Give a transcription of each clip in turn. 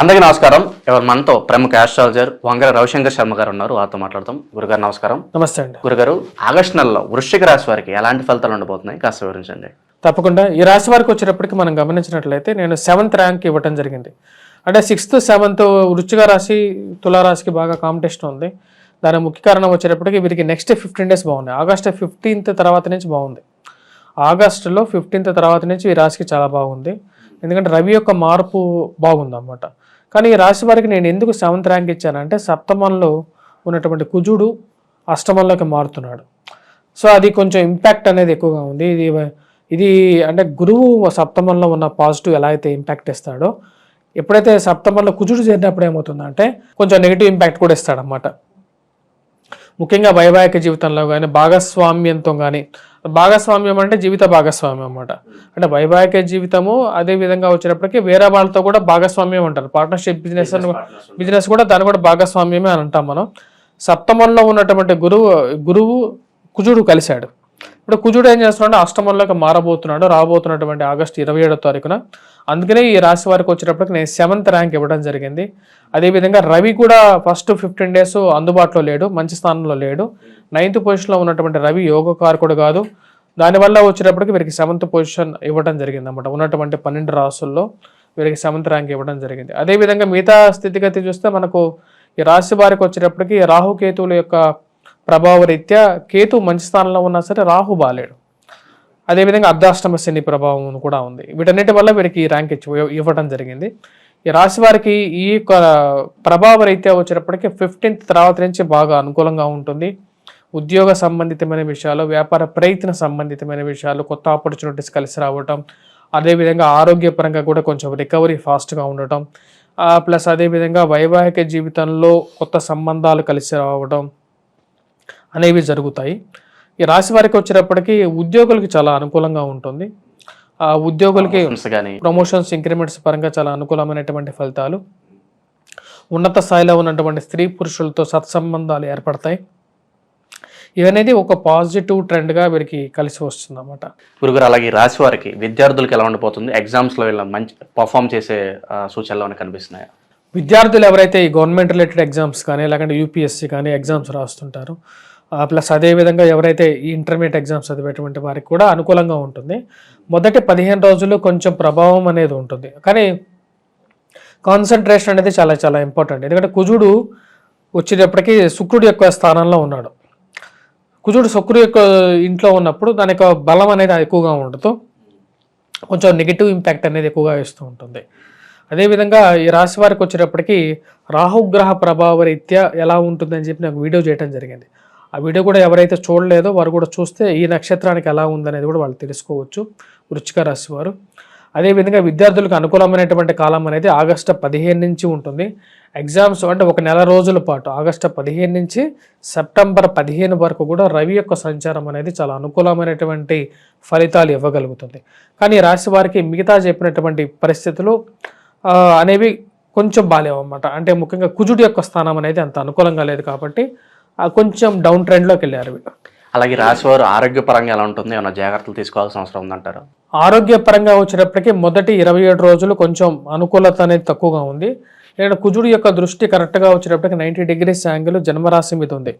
అందరికీ నమస్కారం. ఎవరు మనతో ప్రముఖ ఆస్ట్రాలజర్ వంగర రవిశంకర్ శర్మ గారు ఉన్నారు. వారితో మాట్లాడతాం. గురుగారు నమస్కారం. నమస్తే అండి. గురుగారు ఆగస్టు నెలలో వృశ్చిక రాశి వారికి ఎలాంటి ఫలితాలు ఉండబోతున్నాయి? కాస్త వివరించండి. తప్పకుండా. ఈ రాశి వారికి వచ్చేటప్పటికి మనం గమనించినట్లయితే నేను సెవెంత్ ర్యాంక్ ఇవ్వటం జరిగింది. అంటే సిక్స్త్ సెవెంత్ వృచ్చిక రాశి తులారాశికి బాగా కాంపిటీషన్ ఉంది. దాని ముఖ్య కారణం వచ్చేటప్పటికి వీరికి నెక్స్ట్ ఫిఫ్టీన్ డేస్ బాగుంది ఆగస్ట్ ఫిఫ్టీన్త్ తర్వాత నుంచి బాగుంది. ఆగస్టులో ఫిఫ్టీన్త్ తర్వాత నుంచి ఈ రాశికి చాలా బాగుంది. ఎందుకంటే రవి యొక్క మార్పు బాగుంది కానీ ఈ రాశి వారికి నేను ఎందుకు సెవెంత్ ర్యాంక్ ఇచ్చానంటే సప్తమంలో ఉన్నటువంటి కుజుడు అష్టమంలోకి మారుతున్నాడు. సో అది కొంచెం ఇంపాక్ట్ అనేది ఎక్కువగా ఉంది. ఇది ఇది అంటే గురువు సప్తమంలో ఉన్న పాజిటివ్ ఎలా అయితే ఇంపాక్ట్ ఇస్తాడో ఎప్పుడైతే సప్తమంలో కుజుడు చేరినప్పుడు ఏమవుతుందంటే కొంచెం నెగిటివ్ ఇంపాక్ట్ కూడా ఇస్తాడనమాట ముఖ్యంగా వైవాహిక జీవితంలో కానీ భాగస్వామ్యంతో కానీ భాగస్వామ్యం అంటే జీవిత భాగస్వామ్యం అన్నమాట. అంటే వైవాహిక జీవితము అదే విధంగా వచ్చేటప్పటికి వేరే వాళ్ళతో కూడా భాగస్వామ్యం అంటారు. పార్ట్నర్షిప్ బిజినెస్ బిజినెస్ కూడా దాన్ని కూడా భాగస్వామ్యమే అని అంటాం మనం. సప్తమంలో ఉన్నటువంటి గురువు గురువు కుజుడు కలిశాడు. ఇప్పుడు కుజుడు ఏం చేస్తున్నాడు? అష్టమంలోకి మారబోతున్నాడు రాబోతున్నటువంటి ఆగస్టు ఇరవై ఏడో తారీఖున. అందుకనే ఈ రాశి వారికి వచ్చేటప్పటికి నేను సెవెంత్ ర్యాంక్ ఇవ్వడం జరిగింది. అదేవిధంగా రవి కూడా ఫస్ట్ ఫిఫ్టీన్ డేస్ అందుబాటులో లేడు మంచి స్థానంలో లేడు. నైన్త్ పొజిషన్లో ఉన్నటువంటి రవి యోగకారకుడు కాదు. దానివల్ల వచ్చేటప్పటికి వీరికి సెవెంత్ పొజిషన్ ఇవ్వడం జరిగింది అనమాట ఉన్నటువంటి పన్నెండు రాసుల్లో వీరికి సెవెంత్ ర్యాంక్ ఇవ్వడం జరిగింది. అదేవిధంగా మిగతా స్థితిగతి చూస్తే మనకు ఈ రాశి వారికి వచ్చేటప్పటికి రాహుకేతువుల యొక్క ప్రభావరీత్యా కేతు మంచి స్థానంలో ఉన్నా సరే రాహు బాలేడు. అదేవిధంగా అర్ధాష్టమ శని ప్రభావం కూడా ఉంది. వీటన్నిటి వల్ల వీరికి ఈ ర్యాంక్ ఇచ్చి ఇవ్వడం జరిగింది. ఈ రాశి వారికి ఈ యొక్క ప్రభావ వచ్చినప్పటికీ ఫిఫ్టీన్త్ తర్వాత నుంచి బాగా అనుకూలంగా ఉంటుంది. ఉద్యోగ సంబంధితమైన విషయాలు వ్యాపార ప్రయత్న సంబంధితమైన విషయాలు కొత్త ఆపర్చునిటీస్ కలిసి రావటం అదేవిధంగా ఆరోగ్యపరంగా కూడా కొంచెం రికవరీ ఫాస్ట్గా ఉండటం ప్లస్ అదేవిధంగా వైవాహిక జీవితంలో కొత్త సంబంధాలు కలిసి రావడం అనేవి జరుగుతాయి. ఈ రాశి వారికి వచ్చేటప్పటికి ఉద్యోగులకి చాలా అనుకూలంగా ఉంటుంది. ఆ ఉద్యోగులకి ప్రమోషన్స్ ఇంక్రిమెంట్స్ పరంగా చాలా అనుకూలమైనటువంటి ఫలితాలు. ఉన్నత స్థాయిలో ఉన్నటువంటి స్త్రీ పురుషులతో సత్సంబంధాలు ఏర్పడతాయి. ఇవనేది ఒక పాజిటివ్ ట్రెండ్గా వీరికి కలిసి వస్తుంది అన్నమాట గురుగారు అలాగే రాశి వారికి విద్యార్థులకు ఎలా ఉండిపోతుంది? ఎగ్జామ్స్లో ఇలా మంచి పర్ఫామ్ చేసే సూచనలు ఏమైనా కనిపిస్తున్నాయా? విద్యార్థులు ఎవరైతే ఈ గవర్నమెంట్ రిలేటెడ్ ఎగ్జామ్స్ కానీ లేకుంటే యూపీఎస్సీ కానీ ఎగ్జామ్స్ రాస్తుంటారో ప్లస్ అదేవిధంగా ఎవరైతే ఈ ఇంటర్మీడియట్ ఎగ్జామ్స్ చదివేటువంటి వారికి కూడా అనుకూలంగా ఉంటుంది. మొదటి పదిహేను రోజులు కొంచెం ప్రభావం అనేది ఉంటుంది. కానీ కాన్సన్ట్రేషన్ అనేది చాలా చాలా ఇంపార్టెంట్ ఎందుకంటే కుజుడు వచ్చేటప్పటికి శుక్రుడు యొక్క స్థానంలో ఉన్నాడు. కుజుడు శుక్రుడు యొక్క ఇంట్లో ఉన్నప్పుడు దాని యొక్క బలం అనేది ఎక్కువగా ఉండదు. కొంచెం నెగిటివ్ ఇంపాక్ట్ అనేది ఎక్కువగా ఇస్తూ ఉంటుంది. అదేవిధంగా ఈ రాశి వారికి వచ్చేటప్పటికి రాహుగ్రహ ప్రభావ రీత్యా ఎలా ఉంటుందని చెప్పి నాకు వీడియో చేయడం జరిగింది. ఆ వీడియో కూడా ఎవరైతే చూడలేదో వారు కూడా చూస్తే ఈ నక్షత్రానికి ఎలా ఉందనేది కూడా వాళ్ళు తెలుసుకోవచ్చు. వృచ్చిక రాశి వారు. అదేవిధంగా విద్యార్థులకు అనుకూలమైనటువంటి కాలం అనేది ఆగస్టు పదిహేను నుంచి ఉంటుంది. ఎగ్జామ్స్ అంటే ఒక నెల రోజుల పాటు ఆగస్టు పదిహేను నుంచి సెప్టెంబర్ పదిహేను వరకు కూడా రవి యొక్క సంచారం అనేది చాలా అనుకూలమైనటువంటి ఫలితాలు ఇవ్వగలుగుతుంది. కానీ రాశి వారికి మిగతా చెప్పినటువంటి పరిస్థితులు అనేవి కొంచెం బాగాలేవు అంటే ముఖ్యంగా కుజుడి యొక్క స్థానం అనేది అంత అనుకూలంగా లేదు కాబట్టి కొంచెం డౌన్ ట్రెండ్లోకి వెళ్ళారు వీళ్ళు. అలాగే వారు ఆరోగ్యపరంగా ఎలా ఉంటుంది? ఏమైనా జాగ్రత్తలు తీసుకోవాల్సిన అవసరం ఉందంటారా? ఆరోగ్యపరంగా వచ్చేటప్పటికి మొదటి ఇరవై ఏడు రోజులు కొంచెం అనుకూలత అనేది తక్కువగా ఉంది. ఇక్కడ కుజుడు యొక్క దృష్టి కరెక్ట్గా వచ్చేటప్పటికి నైంటీ డిగ్రీస్ యాంగిల్ జన్మరాశి మీద ఉంది.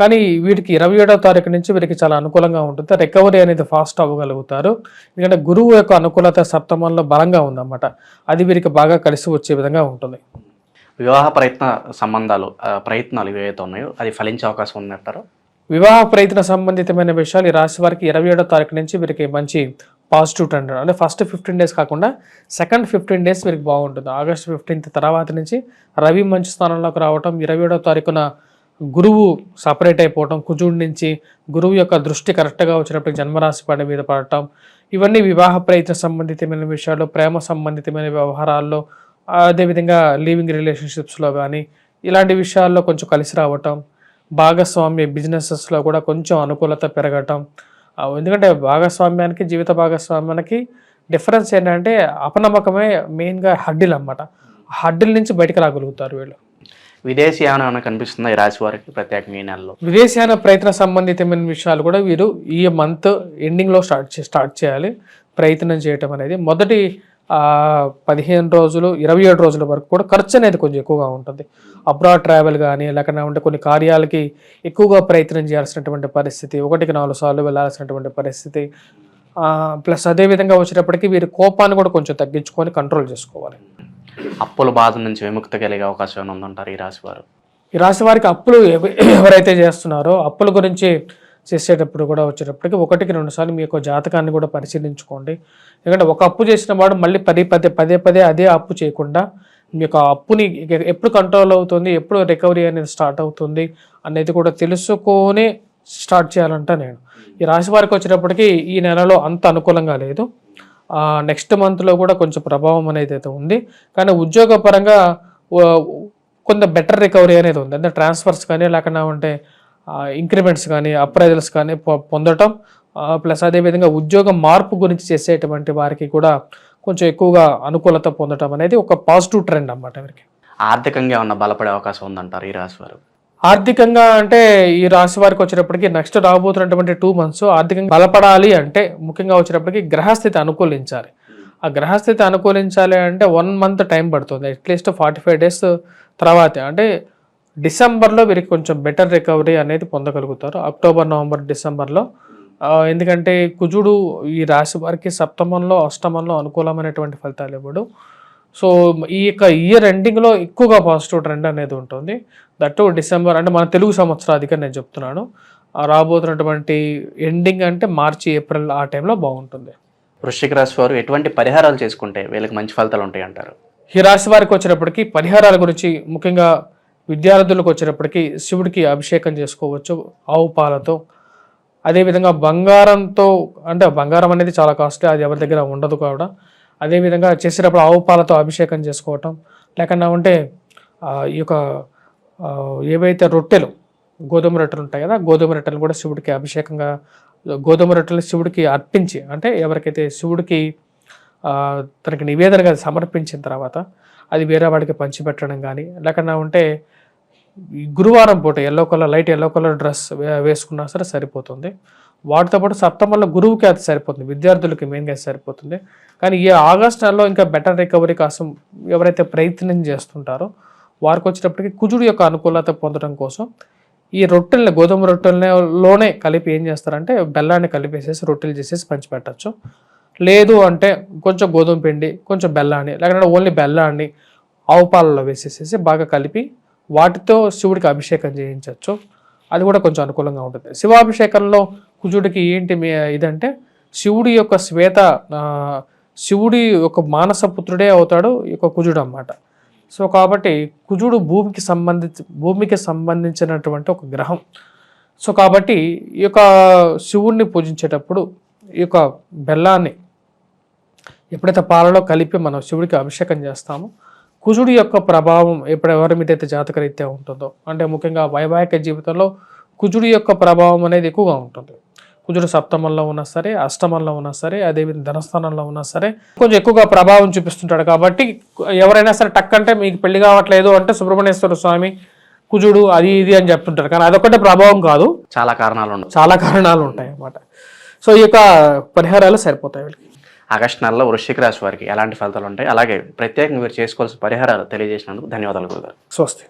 కానీ వీటికి ఇరవై ఏడో తారీఖు నుంచి వీరికి చాలా అనుకూలంగా ఉంటుంది. రికవరీ అనేది ఫాస్ట్ అవ్వగలుగుతారు. ఎందుకంటే గురువు యొక్క అనుకూలత సప్తమంలో బలంగా ఉందన్నమాట. అది వీరికి బాగా కలిసి వచ్చే విధంగా ఉంటుంది. వివాహ ప్రయత్న సంబంధాలు ప్రయత్నాలు ఏవైతే ఉన్నాయో అది ఫలించే అవకాశం ఉందంటారు? వివాహ ప్రయత్న సంబంధితమైన విషయాలు ఈ రాశి వారికి ఇరవై ఏడో తారీఖు నుంచి వీరికి మంచి పాజిటివ్ ట్రెండ్ అంటే ఫస్ట్ ఫిఫ్టీన్ డేస్ కాకుండా సెకండ్ ఫిఫ్టీన్ డేస్ వీరికి బాగుంటుంది. ఆగస్ట్ ఫిఫ్టీన్త్ తర్వాత నుంచి రవి మంచి స్థానంలోకి రావటం ఇరవై ఏడో తారీఖున గురువు సపరేట్ అయిపోవటం కుజుడి నుంచి గురువు యొక్క దృష్టి కరెక్ట్గా వచ్చినప్పుడు జన్మరాశి పడి మీద పడటం ఇవన్నీ వివాహ ప్రయత్న సంబంధితమైన విషయాలు ప్రేమ సంబంధితమైన వ్యవహారాల్లో అదేవిధంగా లివింగ్ రిలేషన్షిప్స్లో కానీ ఇలాంటి విషయాల్లో కొంచెం కలిసి రావటం భాగస్వామ్య బిజినెసెస్లో కూడా కొంచెం అనుకూలత పెరగటం ఎందుకంటే భాగస్వామ్యానికి జీవిత భాగస్వామ్యానికి డిఫరెన్స్ ఏంటంటే అపనమ్మకమే మెయిన్గా హడ్డిల్ అన్నమాట. హడ్డిల్ నుంచి బయటకు రాగలుగుతారు వీళ్ళు. విదేశీయానం ఏమైనా కనిపిస్తుందా ఈ రాశి వారికి ప్రత్యేకంగా ఈ నెలలో? విదేశాన ప్రయత్న సంబంధితమైన విషయాలు కూడా వీరు ఈ మంత్ ఎండింగ్లో స్టార్ట్ స్టార్ట్ చేయాలి. ప్రయత్నం చేయటం అనేది. మొదటి పదిహేను రోజులు ఇరవై ఏడు రోజుల వరకు కూడా ఖర్చు అనేది కొంచెం ఎక్కువగా ఉంటుంది. అబ్రాడ్ ట్రావెల్ కానీ లేకపోతే ఉంటే కొన్ని కార్యాలకి ఎక్కువగా ప్రయత్నం చేయాల్సినటువంటి పరిస్థితి ఒకటికి నాలుగు సార్లు వెళ్ళాల్సినటువంటి పరిస్థితి. ప్లస్ అదేవిధంగా వచ్చేటప్పటికి వీరి కోపాన్ని కూడా కొంచెం తగ్గించుకొని కంట్రోల్ చేసుకోవాలి. అప్పుల బాధ నుంచి విముక్తి కలిగే అవకాశం ఉందంటారు ఈ రాశి వారు? ఈ రాశి వారికి అప్పులు ఎవ- ఎవరైతే చేస్తున్నారో అప్పుల గురించి చేసేటప్పుడు కూడా వచ్చేటప్పటికి ఒకటికి రెండు సార్లు మీ యొక్క జాతకాన్ని కూడా పరిశీలించుకోండి. ఎందుకంటే ఒక అప్పు చేసిన వాడు మళ్ళీ పదే పదే పదే పదే అదే అప్పు చేయకుండా మీ యొక్క అప్పుని ఎప్పుడు కంట్రోల్ అవుతుంది ఎప్పుడు రికవరీ అనేది స్టార్ట్ అవుతుంది అనేది కూడా తెలుసుకొని స్టార్ట్ చేయాలంట నేను. ఈ రాశి వారికి వచ్చేటప్పటికి ఈ నెలలో అంత అనుకూలంగా లేదు. నెక్స్ట్ మంత్లో కూడా కొంచెం ప్రభావం అనేది అయితే ఉంది. కానీ ఉద్యోగపరంగా కొంత బెటర్ రికవరీ అనేది ఉంది. అంటే ట్రాన్స్ఫర్స్ కానీ లేకుండా ఉంటే ఇంక్రిమెంట్స్ కానీ అప్రైజల్స్ కానీ పొందటం ప్లస్ అదేవిధంగా ఉద్యోగ మార్పు గురించి చేసేటువంటి వారికి కూడా కొంచెం ఎక్కువగా అనుకూలత పొందటం అనేది ఒక పాజిటివ్ ట్రెండ్ అన్నమాట వీరికి. ఆర్థికంగా ఏమన్నా బలపడే అవకాశం ఉందంటారు ఈ రాశి వారు? ఆర్థికంగా అంటే ఈ రాశి వారికి వచ్చేటప్పటికి నెక్స్ట్ రాబోతున్నటువంటి టూ మంత్స్ ఆర్థికంగా బలపడాలి అంటే ముఖ్యంగా వచ్చేటప్పటికి గ్రహస్థితి అనుకూలించాలి. ఆ గ్రహస్థితి అనుకూలించాలి అంటే వన్ మంత్ టైం పడుతుంది at least forty five days తర్వాతే. అంటే డిసెంబర్లో వీరికి కొంచెం బెటర్ రికవరీ అనేది పొందగలుగుతారు. అక్టోబర్ నవంబర్ డిసెంబర్లో ఎందుకంటే కుజుడు ఈ రాశి వారికి సప్తమంలో అష్టమంలో అనుకూలమైనటువంటి ఫలితాలు ఇవ్వడు. సో ఈ యొక్క ఇయర్ ఎండింగ్లో ఎక్కువగా పాజిటివ్ ట్రెండ్ అనేది ఉంటుంది. దట్టు డిసెంబర్ అంటే మన తెలుగు సంవత్సరాధిక నేను చెప్తున్నాను. రాబోతున్నటువంటి ఎండింగ్ అంటే మార్చి ఏప్రిల్ ఆ టైంలో బాగుంటుంది. వృశ్చిక రాశి వారు ఎటువంటి పరిహారాలు చేసుకుంటే వీళ్ళకి మంచి ఫలితాలు ఉంటాయి అంటారు ఈ రాశి వారికి వచ్చేటప్పటికి పరిహారాల గురించి ముఖ్యంగా విద్యార్థులకు వచ్చినప్పటికీ శివుడికి అభిషేకం చేసుకోవచ్చు ఆవు పాలతో. అదేవిధంగా బంగారంతో అంటే బంగారం అనేది చాలా కాస్ట్లీ అది ఎవరి దగ్గర ఉండదు కూడా. అదేవిధంగా చేసేటప్పుడు ఆవు పాలతో అభిషేకం చేసుకోవటం. లేకుండా ఉంటే ఈ యొక్క ఏవైతే రొట్టెలు గోధుమ రొట్టెలు ఉంటాయి కదా గోధుమ రొట్టెలు కూడా శివుడికి అభిషేకంగా గోధుమ రొట్టెలు శివుడికి అర్పించి అంటే ఎవరికైతే శివుడికి తనకి నివేదనగా సమర్పించిన తర్వాత అది వేరే వాడికి పంచిపెట్టడం కానీ లేకుండా ఉంటే ఈ గురువారం పూట yellow colour light yellow colour dress వేసుకున్నా సరే సరిపోతుంది. వాటితో పాటు సప్తమంలో గురువుకి అది సరిపోతుంది విద్యార్థులకి మెయిన్గా సరిపోతుంది. కానీ ఈ ఆగస్ట్ నెలలో ఇంకా బెటర్ రికవరీ కోసం ఎవరైతే ప్రయత్నం చేస్తుంటారో వారికి వచ్చేటప్పటికి కుజుడు యొక్క అనుకూలత పొందడం కోసం ఈ రొట్టెల్ని గోధుమ రొట్టెలలోనే కలిపి ఏం చేస్తారంటే బెల్లాన్ని కలిపేసేసి రొట్టెలు చేసేసి పంచిపెట్టచ్చు. లేదు అంటే కొంచెం గోధుమ పిండి కొంచెం బెల్లాన్ని లేకపోతే ఓన్లీ బెల్లాన్ని ఆవు పాలలో వేసేసేసి బాగా కలిపి వాటితో శివుడికి అభిషేకం చేయించవచ్చు అది కూడా కొంచెం అనుకూలంగా ఉంటుంది. శివాభిషేకంలో కుజుడికి ఏంటి ఇదంటే శివుడి యొక్క శ్వేత శివుడి యొక్క మానస పుత్రుడే అవుతాడు ఈ యొక్క కుజుడు అన్నమాట. సో కాబట్టి కుజుడు భూమికి సంబంధించి భూమికి సంబంధించినటువంటి ఒక గ్రహం. సో కాబట్టి ఈ యొక్క శివుణ్ణి పూజించేటప్పుడు ఈ యొక్క బెల్లాన్ని ఎప్పుడైతే పాలలో కలిపి మనం శివుడికి అభిషేకం చేస్తామో కుజుడి యొక్క ప్రభావం ఎప్పుడు ఎవరి మీద అయితే జాతకరీత్యా ఉంటుందో అంటే ముఖ్యంగా వైవాహిక జీవితంలో కుజుడి యొక్క ప్రభావం అనేది ఎక్కువగా ఉంటుంది. కుజుడు సప్తమంలో ఉన్నా సరే అష్టమంలో ఉన్నా సరే అదేవిధంగా ధనస్థానంలో ఉన్నా సరే కొంచెం ఎక్కువగా ప్రభావం చూపిస్తుంటాడు కాబట్టి ఎవరైనా సరే టక్ అంటే మీకు పెళ్ళి కావట్లేదు అంటే సుబ్రహ్మణ్యేశ్వర స్వామి కుజుడు అది ఇది అని చెప్తుంటారు కానీ అదొకటే ప్రభావం కాదు. చాలా కారణాలు చాలా కారణాలు ఉంటాయి అన్నమాట సో ఈ యొక్క పరిహారాలు సరిపోతాయి వీళ్ళకి. ఆగస్టు నెలలో వృశ్చిక రాశి వారికి ఎలాంటి ఫలితాలు ఉంటాయి? అలాగే ప్రత్యేకంగా మీరు చేసుకోవాల్సిన పరిహారాలు తెలియజేసినందుకు ధన్యవాదాలు గురుగారు. స్వస్తి.